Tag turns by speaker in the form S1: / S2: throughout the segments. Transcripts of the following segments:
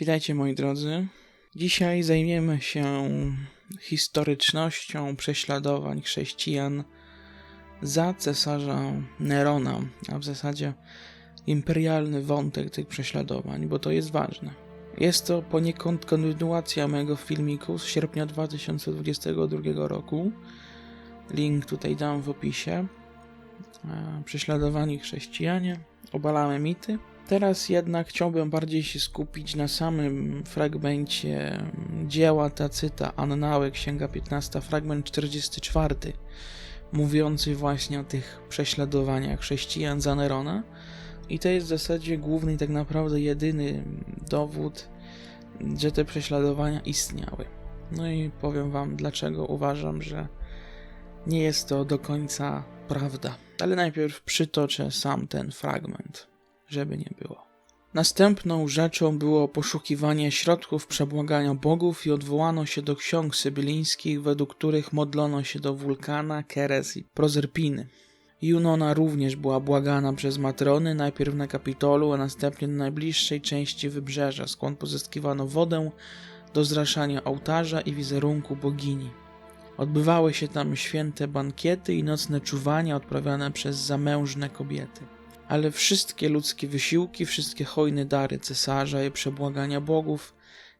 S1: Witajcie moi drodzy. Dzisiaj zajmiemy się historycznością prześladowań chrześcijan za cesarza Nerona, a w zasadzie imperialny wątek tych prześladowań, bo to jest ważne. Jest to poniekąd kontynuacja mojego filmiku z sierpnia 2022 roku. Link tutaj dam w opisie. E, Prześladowani chrześcijanie, obalamy mity. Teraz jednak chciałbym bardziej się skupić na samym fragmencie dzieła Tacyta Annały, Księga 15, fragment 44, mówiący właśnie o tych prześladowaniach chrześcijan za Nerona. I to jest w zasadzie główny tak naprawdę jedyny dowód, że te prześladowania istniały. No i powiem Wam, dlaczego uważam, że nie jest to do końca prawda. Ale najpierw przytoczę sam ten fragment żeby nie było. Następną rzeczą było poszukiwanie środków przebłagania bogów i odwołano się do ksiąg sybylińskich, według których modlono się do Wulkana, Keres i Prozerpiny. Junona również była błagana przez matrony, najpierw na Kapitolu, a następnie na najbliższej części wybrzeża, skąd pozyskiwano wodę do zraszania ołtarza i wizerunku bogini. Odbywały się tam święte bankiety i nocne czuwania odprawiane przez zamężne kobiety ale wszystkie ludzkie wysiłki, wszystkie hojne dary cesarza i przebłagania bogów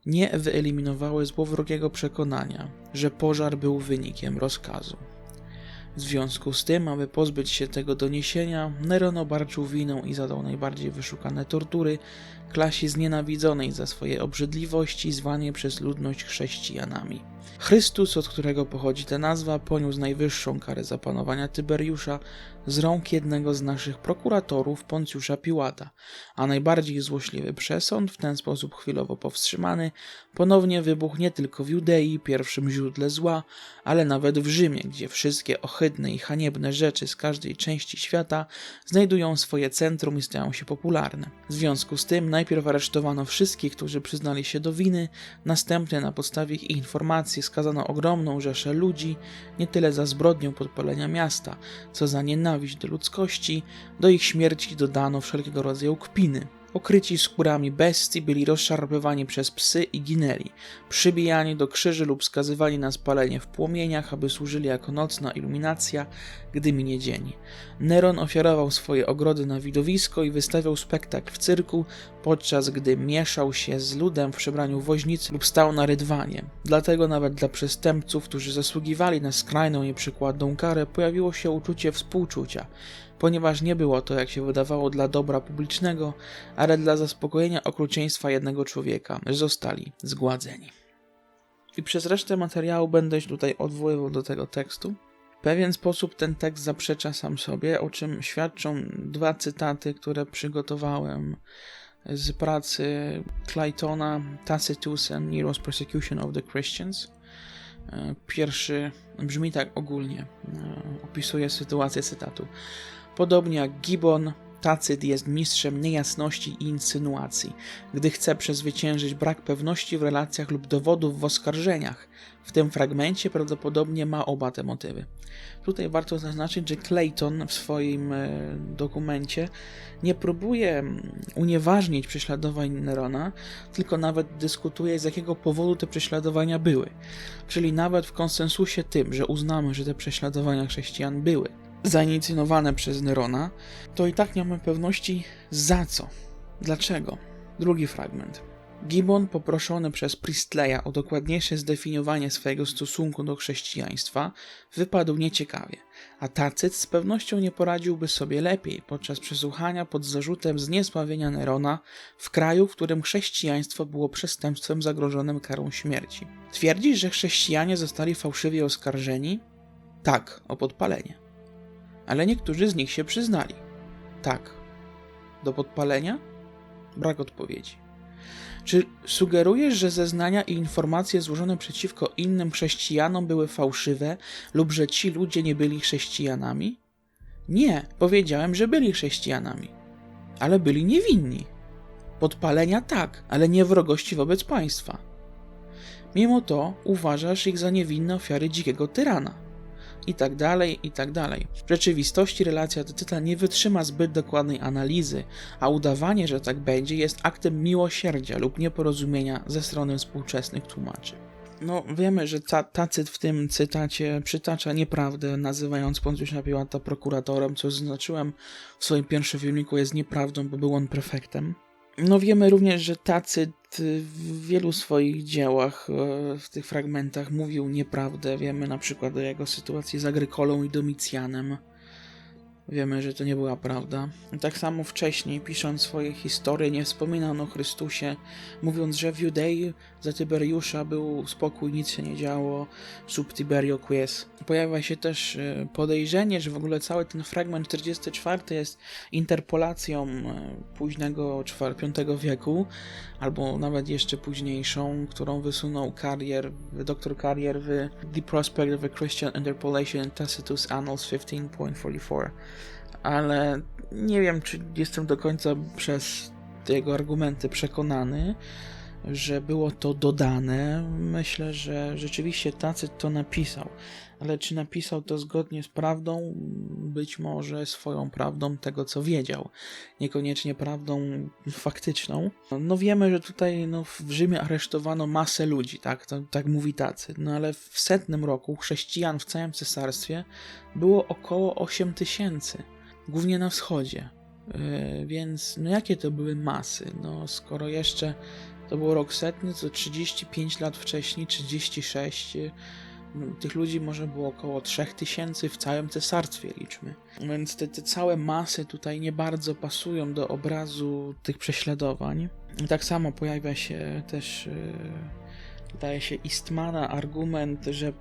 S1: nie wyeliminowały złowrogiego przekonania, że pożar był wynikiem rozkazu. W związku z tym, aby pozbyć się tego doniesienia, Neron obarczył winą i zadał najbardziej wyszukane tortury klasie znienawidzonej za swoje obrzydliwości, zwanej przez ludność chrześcijanami. Chrystus, od którego pochodzi ta nazwa, poniósł najwyższą karę zapanowania Tyberiusza z rąk jednego z naszych prokuratorów, Poncjusza Piłata, a najbardziej złośliwy przesąd, w ten sposób chwilowo powstrzymany, ponownie wybuchł nie tylko w Judei, pierwszym źródle zła, ale nawet w Rzymie, gdzie wszystkie ohydne i haniebne rzeczy z każdej części świata znajdują swoje centrum i stają się popularne. W związku z tym najpierw aresztowano wszystkich, którzy przyznali się do winy, następnie na podstawie ich informacji skazano ogromną rzeszę ludzi, nie tyle za zbrodnią podpalenia miasta, co za nienawiść do ludzkości, do ich śmierci dodano wszelkiego rodzaju kpiny. Okryci skórami bestii byli rozszarpywani przez psy i ginęli, przybijani do krzyży lub skazywani na spalenie w płomieniach, aby służyli jako nocna iluminacja, gdy minie dzień. Neron ofiarował swoje ogrody na widowisko i wystawiał spektakl w cyrku, podczas gdy mieszał się z ludem w przebraniu woźnicy lub stał na rydwanie. Dlatego nawet dla przestępców, którzy zasługiwali na skrajną nieprzykładną karę, pojawiło się uczucie współczucia ponieważ nie było to, jak się wydawało, dla dobra publicznego, ale dla zaspokojenia okrucieństwa jednego człowieka, że zostali zgładzeni. I przez resztę materiału będę się tutaj odwoływał do tego tekstu. W pewien sposób ten tekst zaprzecza sam sobie, o czym świadczą dwa cytaty, które przygotowałem z pracy Claytona Tacitus and Nero's Persecution of the Christians. Pierwszy brzmi tak ogólnie, opisuje sytuację cytatu. Podobnie jak Gibbon, Tacyt jest mistrzem niejasności i insynuacji, gdy chce przezwyciężyć brak pewności w relacjach lub dowodów w oskarżeniach. W tym fragmencie prawdopodobnie ma oba te motywy. Tutaj warto zaznaczyć, że Clayton w swoim e, dokumencie nie próbuje unieważnić prześladowań Nerona, tylko nawet dyskutuje, z jakiego powodu te prześladowania były. Czyli nawet w konsensusie tym, że uznamy, że te prześladowania chrześcijan były, zainicjowane przez Nerona, to i tak nie mamy pewności za co, dlaczego. Drugi fragment. Gibbon, poproszony przez Priestleya o dokładniejsze zdefiniowanie swojego stosunku do chrześcijaństwa, wypadł nieciekawie, a Tacyt z pewnością nie poradziłby sobie lepiej podczas przesłuchania pod zarzutem zniesławienia Nerona w kraju, w którym chrześcijaństwo było przestępstwem zagrożonym karą śmierci. Twierdzisz, że chrześcijanie zostali fałszywie oskarżeni? Tak, o podpalenie ale niektórzy z nich się przyznali. Tak. Do podpalenia? Brak odpowiedzi. Czy sugerujesz, że zeznania i informacje złożone przeciwko innym chrześcijanom były fałszywe lub że ci ludzie nie byli chrześcijanami? Nie, powiedziałem, że byli chrześcijanami, ale byli niewinni. Podpalenia tak, ale nie wrogości wobec państwa. Mimo to uważasz ich za niewinne ofiary dzikiego tyrana. I tak dalej, i tak dalej. W rzeczywistości relacja Tacyta nie wytrzyma zbyt dokładnej analizy, a udawanie, że tak będzie, jest aktem miłosierdzia lub nieporozumienia ze strony współczesnych tłumaczy. No, wiemy, że ta, Tacyt w tym cytacie przytacza nieprawdę, nazywając Poncjusza Piłata prokuratorem, co zaznaczyłem w swoim pierwszym filmiku jest nieprawdą, bo był on prefektem. No wiemy również, że Tacyt w wielu swoich dziełach, e, w tych fragmentach mówił nieprawdę. Wiemy na przykład o jego sytuacji z Agrykolą i Domicjanem. Wiemy, że to nie była prawda. Tak samo wcześniej, pisząc swoje historie, nie wspominano o Chrystusie, mówiąc, że w Judei za Tyberiusza był spokój, nic się nie działo, sub Tiberio quies. Pojawia się też e, podejrzenie, że w ogóle cały ten fragment 44 jest interpolacją e, późnego V wieku, albo nawet jeszcze późniejszą, którą wysunął Carrier, dr Carrier w The Prospect of a Christian Interpolation in Tacitus Annals 15.44 ale nie wiem, czy jestem do końca przez jego argumenty przekonany, że było to dodane. Myślę, że rzeczywiście Tacyt to napisał, ale czy napisał to zgodnie z prawdą? Być może swoją prawdą tego, co wiedział, niekoniecznie prawdą faktyczną. No wiemy, że tutaj no, w Rzymie aresztowano masę ludzi, tak, to, tak mówi Tacyt, no ale w setnym roku chrześcijan w całym cesarstwie było około 8 tysięcy głównie na wschodzie. Yy, więc no jakie to były masy? No skoro jeszcze to był rok setny, to 35 lat wcześniej, 36, yy, no, tych ludzi może było około 3000 w całym cesarstwie liczmy. Więc te, te całe masy tutaj nie bardzo pasują do obrazu tych prześladowań. Tak samo pojawia się też yy, daje się Istmana argument, że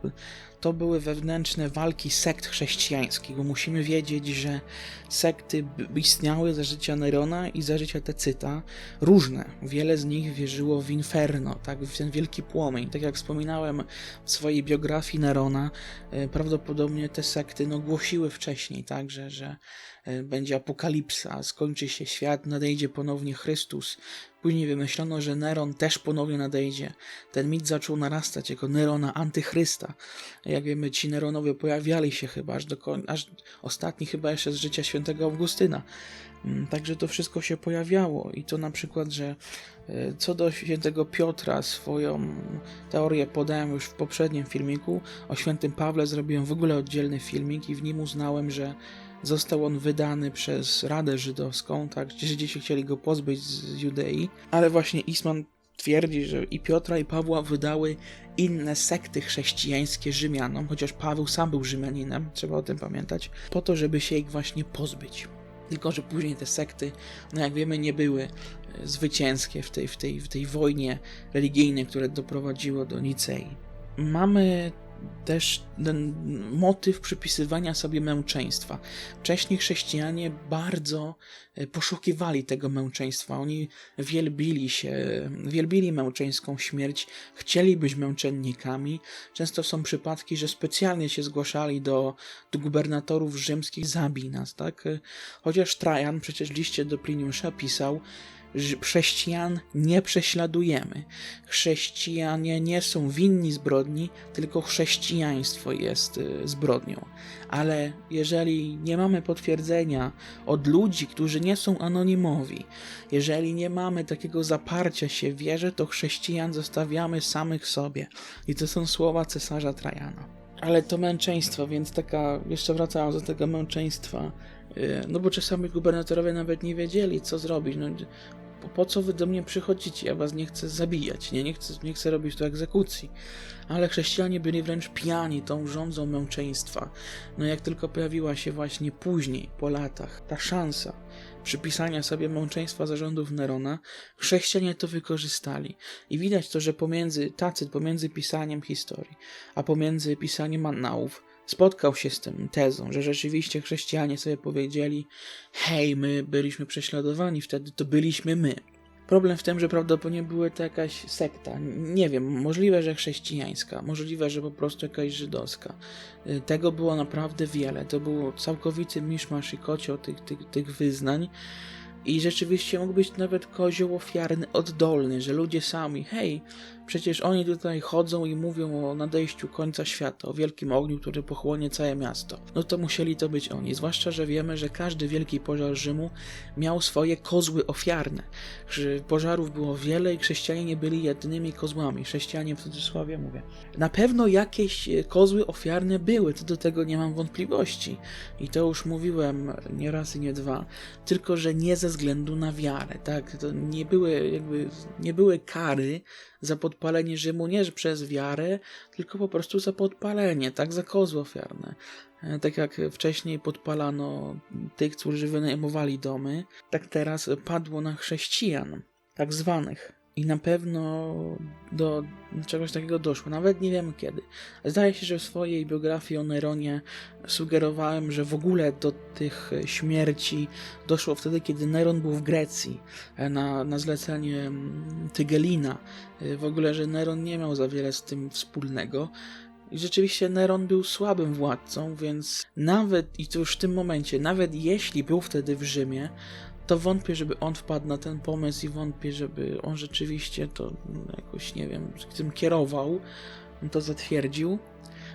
S1: to były wewnętrzne walki sekt chrześcijańskich, bo musimy wiedzieć, że sekty istniały za życia Nerona i za życia Tecyta, różne. Wiele z nich wierzyło w inferno, tak, w ten wielki płomień. Tak jak wspominałem w swojej biografii Nerona, e, prawdopodobnie te sekty no, głosiły wcześniej, tak, że, że e, będzie apokalipsa, skończy się świat, nadejdzie ponownie Chrystus. Później wymyślono, że Neron też ponownie nadejdzie. Ten mit zaczął narastać jako Nerona antychrysta. Jak wiemy, ci Neronowie pojawiali się chyba aż do końca, aż ostatni chyba jeszcze z życia świętego Augustyna. Mm, także to wszystko się pojawiało i to na przykład, że e, co do świętego Piotra, swoją teorię podałem już w poprzednim filmiku. O świętym Pawle zrobiłem w ogóle oddzielny filmik i w nim uznałem, że został on wydany przez Radę Żydowską, tak, Żydzi się chcieli go pozbyć z Judei, ale właśnie Isman twierdzi, że i Piotra i Pawła wydały inne sekty chrześcijańskie Rzymianom, chociaż Paweł sam był Rzymianinem, trzeba o tym pamiętać, po to, żeby się ich właśnie pozbyć. Tylko, że później te sekty, no jak wiemy, nie były e, zwycięskie w tej, w tej, w tej wojnie religijnej, które doprowadziło do Nicei. Mamy też ten motyw przypisywania sobie męczeństwa. Wcześniej chrześcijanie bardzo e, poszukiwali tego męczeństwa. Oni wielbili się, wielbili męczeńską śmierć, chcieli być męczennikami. Często są przypadki, że specjalnie się zgłaszali do, do gubernatorów rzymskich, zabij nas, tak? Chociaż Trajan przecież liście do Pliniusza pisał, chrześcijan nie prześladujemy. Chrześcijanie nie są winni zbrodni, tylko chrześcijaństwo jest y, zbrodnią. Ale jeżeli nie mamy potwierdzenia od ludzi, którzy nie są anonimowi, jeżeli nie mamy takiego zaparcia się wierze, to chrześcijan zostawiamy samych sobie. I to są słowa cesarza Trajana. Ale to męczeństwo, więc taka, jeszcze wracając do tego męczeństwa, no bo czasami gubernatorowie nawet nie wiedzieli, co zrobić. No, po, po co wy do mnie przychodzicie? Ja was nie chcę zabijać, nie, nie, chcę, nie chcę robić tu egzekucji. Ale chrześcijanie byli wręcz pijani tą rządzą męczeństwa. No jak tylko pojawiła się właśnie później, po latach, ta szansa przypisania sobie męczeństwa zarządów Nerona, chrześcijanie to wykorzystali. I widać to, że pomiędzy tacyt, pomiędzy pisaniem historii, a pomiędzy pisaniem annałów, spotkał się z tym tezą, że rzeczywiście chrześcijanie sobie powiedzieli: Hej, my byliśmy prześladowani, wtedy to byliśmy my. Problem w tym, że prawdopodobnie były to jakaś sekta. Nie wiem, możliwe, że chrześcijańska, możliwe, że po prostu jakaś żydowska. Y, tego było naprawdę wiele. To było całkowity miszmasz i kocioł tych, tych, tych wyznań. I rzeczywiście mógł być nawet kozioł ofiarny oddolny, że ludzie sami, hej, przecież oni tutaj chodzą i mówią o nadejściu końca świata, o wielkim ogniu, który pochłonie całe miasto. No to musieli to być oni, zwłaszcza, że wiemy, że każdy wielki pożar Rzymu miał swoje kozły ofiarne. Pożarów było wiele i chrześcijanie nie byli jedynymi kozłami. Chrześcijanie w cudzysłowie mówię. Na pewno jakieś e, kozły ofiarne były, to do tego nie mam wątpliwości. I to już mówiłem nie raz i nie dwa. Tylko, że nie ze względu na wiarę, tak? To nie były jakby, nie były kary za podpalenie Rzymu, nie przez wiarę, tylko po prostu za podpalenie, tak? Za kozły ofiarne. E, Tak jak wcześniej podpalano tych, którzy wynajmowali domy, tak teraz padło na chrześcijan, tak zwanych. I na pewno do czegoś takiego doszło. Nawet nie wiem kiedy. Zdaje się, że w swojej biografii o Neronie sugerowałem, że w ogóle do tych śmierci doszło wtedy, kiedy Neron był w Grecji e, na, na zlecenie mm, Tygelina. E, W ogóle, że Neron nie miał za wiele z tym wspólnego. I rzeczywiście Neron był słabym władcą, więc nawet, i to już w tym momencie, nawet jeśli był wtedy w Rzymie, to wątpię, żeby on wpadł na ten pomysł i wątpię, żeby on rzeczywiście to mm, jakoś, nie wiem, tym kierował, to zatwierdził.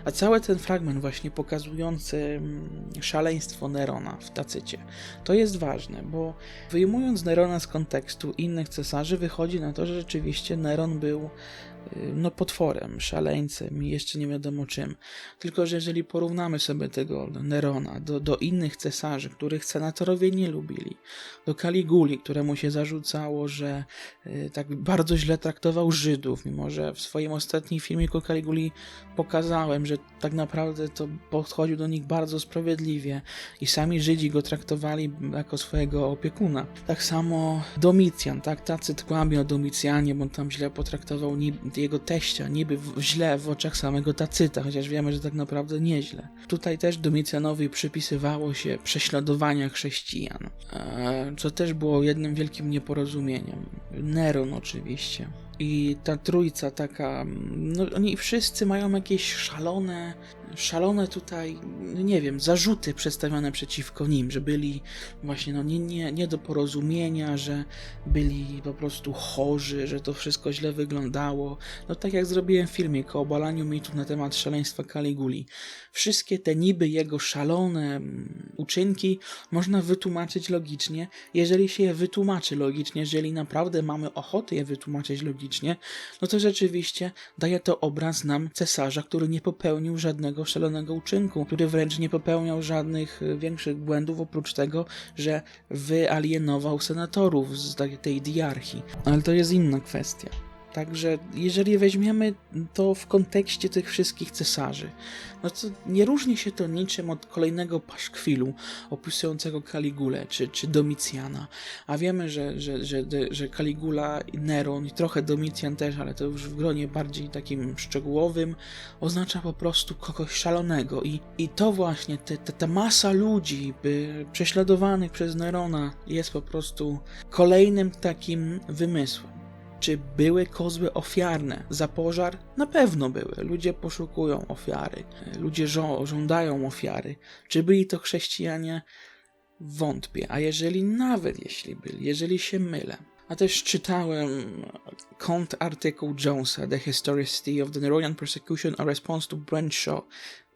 S1: A cały ten fragment właśnie pokazujący mm, szaleństwo Nerona w Tacycie, to jest ważne, bo wyjmując Nerona z kontekstu innych cesarzy, wychodzi na to, że rzeczywiście Neron był no potworem, szaleńcem i jeszcze nie wiadomo czym. Tylko, że jeżeli porównamy sobie tego Nerona do, do innych cesarzy, których senatorowie nie lubili, do Kaliguli, któremu się zarzucało, że y, tak bardzo źle traktował Żydów, mimo że w swoim ostatnim filmiku Kaliguli pokazałem, że tak naprawdę to podchodził do nich bardzo sprawiedliwie i sami Żydzi go traktowali jako swojego opiekuna. Tak samo Domicjan, tak, Tacyt kłamie o Domicjanie, bo tam źle potraktował jego teścia, niby w, źle w oczach samego Tacyta, chociaż wiemy, że tak naprawdę nieźle. Tutaj też Domicjanowi przypisywało się prześladowania chrześcijan, e, co też było jednym wielkim nieporozumieniem. Neron oczywiście. I ta trójca taka, no oni wszyscy mają jakieś szalone, szalone tutaj, no nie wiem, zarzuty przedstawione przeciwko nim, że byli właśnie no nie, nie, nie do porozumienia, że byli po prostu chorzy, że to wszystko źle wyglądało. No tak jak zrobiłem w filmie o obalaniu mitów na temat szaleństwa Kaliguli. Wszystkie te niby jego szalone mm, uczynki można wytłumaczyć logicznie, jeżeli się je wytłumaczy logicznie, jeżeli naprawdę mamy ochotę je wytłumaczyć logicznie, no to rzeczywiście daje to obraz nam cesarza, który nie popełnił żadnego szalonego uczynku, który wręcz nie popełniał żadnych y, większych błędów, oprócz tego, że wyalienował senatorów z tej diarchii. Ale to jest inna kwestia. Także jeżeli weźmiemy to w kontekście tych wszystkich cesarzy, no to nie różni się to niczym od kolejnego paszkwilu opisującego Kaligulę czy, czy Domicjana. A wiemy, że, że, że, że Kaligula i Neron i trochę Domicjan też, ale to już w gronie bardziej takim szczegółowym, oznacza po prostu kogoś szalonego. I, i to właśnie, te, te, ta masa ludzi prześladowanych przez Nerona jest po prostu kolejnym takim wymysłem. Czy były kozły ofiarne za pożar? Na pewno były. Ludzie poszukują ofiary, ludzie żo- żądają ofiary. Czy byli to chrześcijanie? Wątpię. A jeżeli nawet jeśli byli, jeżeli się mylę, a też czytałem kontartykuł Jonesa, The Historicity of the Neronian Persecution, a Response to Brent.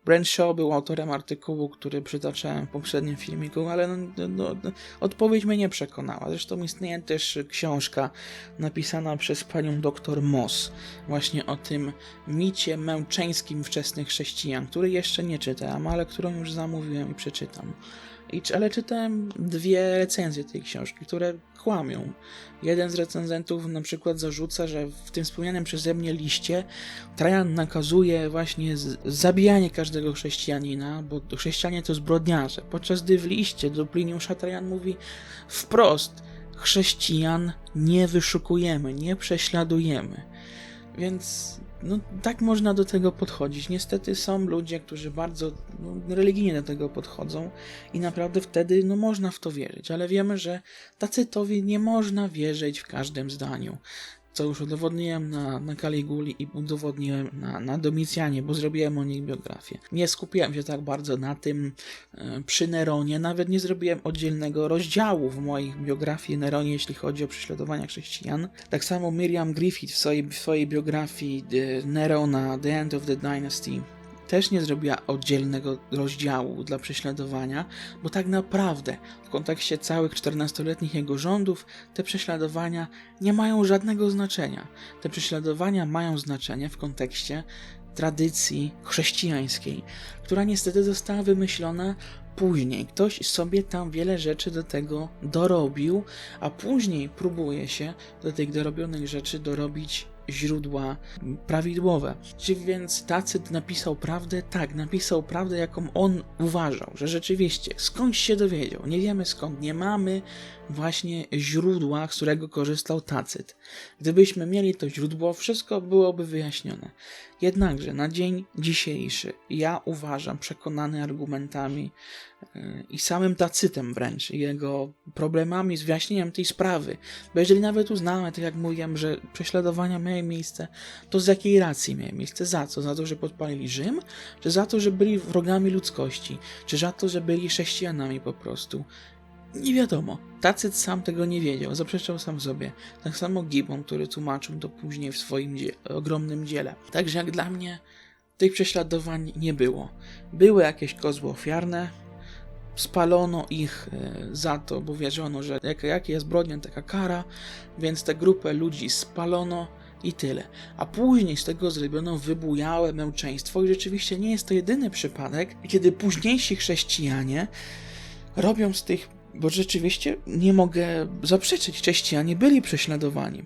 S1: Brent Shaw był autorem artykułu, który przytaczałem w poprzednim filmiku, ale no, no, no, odpowiedź mnie nie przekonała. Zresztą istnieje też książka napisana przez panią dr Moss właśnie o tym micie męczeńskim wczesnych chrześcijan, który jeszcze nie czytałem, ale którą już zamówiłem i przeczytam. I, ale czytałem dwie recenzje tej książki, które kłamią. Jeden z recenzentów na przykład zarzuca, że w tym wspomnianym przeze mnie liście Trajan nakazuje właśnie zabijanie każdego chrześcijanina, bo chrześcijanie to zbrodniarze. Podczas gdy w liście do Pliniusza Trajan mówi wprost, chrześcijan nie wyszukujemy, nie prześladujemy. Więc no, tak można do tego podchodzić. Niestety są ludzie, którzy bardzo no, religijnie do tego podchodzą i naprawdę wtedy no, można w to wierzyć, ale wiemy, że Tacytowi nie można wierzyć w każdym zdaniu. Co już udowodniłem na, na Kaliguli i udowodniłem na, na Domicjanie, bo zrobiłem o nich biografię. Nie skupiłem się tak bardzo na tym e, przy Neronie, nawet nie zrobiłem oddzielnego rozdziału w mojej biografii Neronie, jeśli chodzi o prześladowania chrześcijan. Tak samo Miriam Griffith w swojej, w swojej biografii e, Nerona, The End of the Dynasty, też nie zrobiła oddzielnego rozdziału dla prześladowania, bo tak naprawdę w kontekście całych 14-letnich jego rządów te prześladowania nie mają żadnego znaczenia. Te prześladowania mają znaczenie w kontekście tradycji chrześcijańskiej, która niestety została wymyślona później. Ktoś sobie tam wiele rzeczy do tego dorobił, a później próbuje się do tych dorobionych rzeczy dorobić źródła prawidłowe. Czy więc Tacyt napisał prawdę? Tak, napisał prawdę, jaką on uważał, że rzeczywiście skądś się dowiedział. Nie wiemy skąd, nie mamy właśnie źródła, z którego korzystał Tacyt. Gdybyśmy mieli to źródło, wszystko byłoby wyjaśnione. Jednakże na dzień dzisiejszy ja uważam, przekonany argumentami yy, i samym Tacytem wręcz, jego problemami z wyjaśnieniem tej sprawy, bo jeżeli nawet uznamy, tak jak mówiłem, że prześladowania miały miejsce, to z jakiej racji miały miejsce? Za co? Za to, że podpalili Rzym? Czy za to, że byli wrogami ludzkości? Czy za to, że byli chrześcijanami po prostu? Nie wiadomo. Tacyt sam tego nie wiedział, zaprzeczał sam sobie. Tak samo Gibbon, który tłumaczył to później w swoim dzie ogromnym dziele. Także jak dla mnie tych prześladowań nie było. Były jakieś kozły ofiarne, spalono ich e, za to, bo wierzono, że jak, jak jest zbrodnia, taka kara, więc tę grupę ludzi spalono i tyle. A później z tego zrobiono wybujałe męczeństwo i rzeczywiście nie jest to jedyny przypadek, kiedy późniejsi chrześcijanie robią z tych bo rzeczywiście nie mogę zaprzeczyć, chrześcijanie byli prześladowani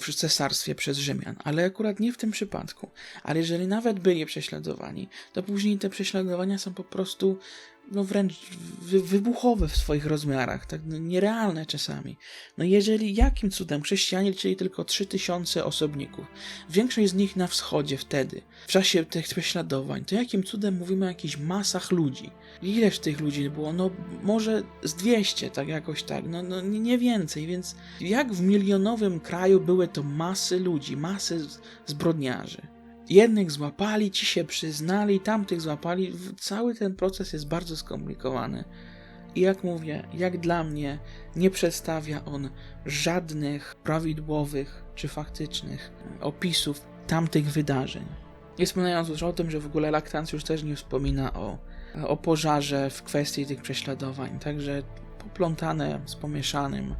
S1: w cesarstwie przez Rzymian, ale akurat nie w tym przypadku. Ale jeżeli nawet byli prześladowani, to później te prześladowania są po prostu no wręcz wy wybuchowe w swoich rozmiarach, tak no, nierealne czasami. No jeżeli jakim cudem chrześcijanie liczyli tylko 3000 osobników, większość z nich na wschodzie wtedy, w czasie tych prześladowań, to jakim cudem mówimy o jakichś masach ludzi? Ileż tych ludzi było? No może z 200, tak jakoś tak, no, no nie więcej, więc jak w milionowym kraju były to masy ludzi, masy zbrodniarzy. Jednych złapali, ci się przyznali, tamtych złapali. Cały ten proces jest bardzo skomplikowany. I jak mówię, jak dla mnie, nie przedstawia on żadnych prawidłowych czy faktycznych opisów tamtych wydarzeń. Nie wspominając już o tym, że w ogóle Laktancjusz też nie wspomina o, o pożarze w kwestii tych prześladowań, także poplątane z pomieszanym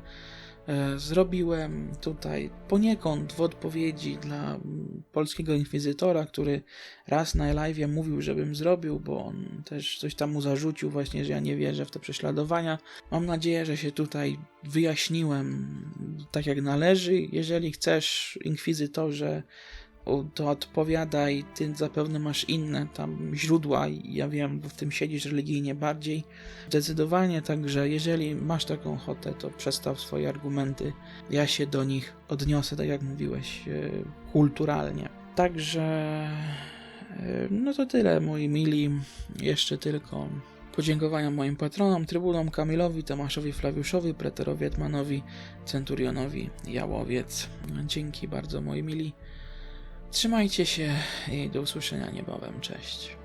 S1: zrobiłem tutaj poniekąd w odpowiedzi dla polskiego inkwizytora, który raz na live mówił, żebym zrobił, bo on też coś tam mu zarzucił właśnie, że ja nie wierzę w te prześladowania. Mam nadzieję, że się tutaj wyjaśniłem tak jak należy. Jeżeli chcesz, inkwizytorze, to odpowiadaj, ty zapewne masz inne tam źródła ja wiem, bo w tym siedzisz religijnie bardziej. Zdecydowanie, także jeżeli masz taką ochotę, to przestaw swoje argumenty. Ja się do nich odniosę, tak jak mówiłeś, e, kulturalnie. Także e, no to tyle, moi mili. Jeszcze tylko podziękowania moim patronom, trybunom Kamilowi, Tomaszowi Flawiuszowi, Preterowi Etmanowi, Centurionowi Jałowiec. Dzięki bardzo, moi mili. Trzymajcie się i do usłyszenia niebawem. Cześć.